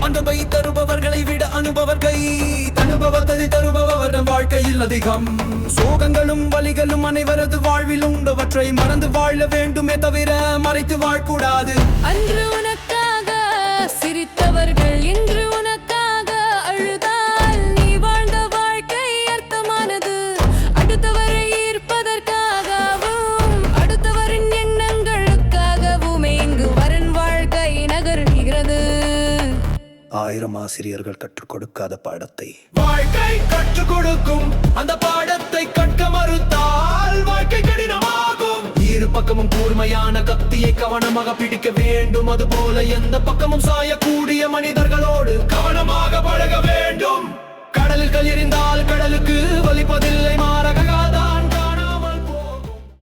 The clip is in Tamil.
அன்பை தருபவர்களை விட அனுபவர்கள் அனுபவத்தை தருபவர் வாழ்க்கையில் அதிகம். சோகங்களும் வலிகளும் அனைவரது வாழ்வில் உண்டவற்றை மறந்து வாழ வேண்டுமே தவிர மறைத்து வாழக்கூடாது. ஆயிரம் ஆசிரியர்கள் கற்றுக் கொடுக்காத பாடத்தை. வாழ்க்கை கற்றுக் கொடுக்கும். அந்த பாடத்தை கற்க மறுத்தால் வாழ்க்கை கடினமாகும். இரு பக்கமும் கூர்மையான கத்தியை கவனமாக பிடிக்க வேண்டும். அது போல எந்த பக்கமும் சாயக்கூடிய மனிதர்களோடு கவனமாக பழக வேண்டும். கடலில் கல் எறிந்தால்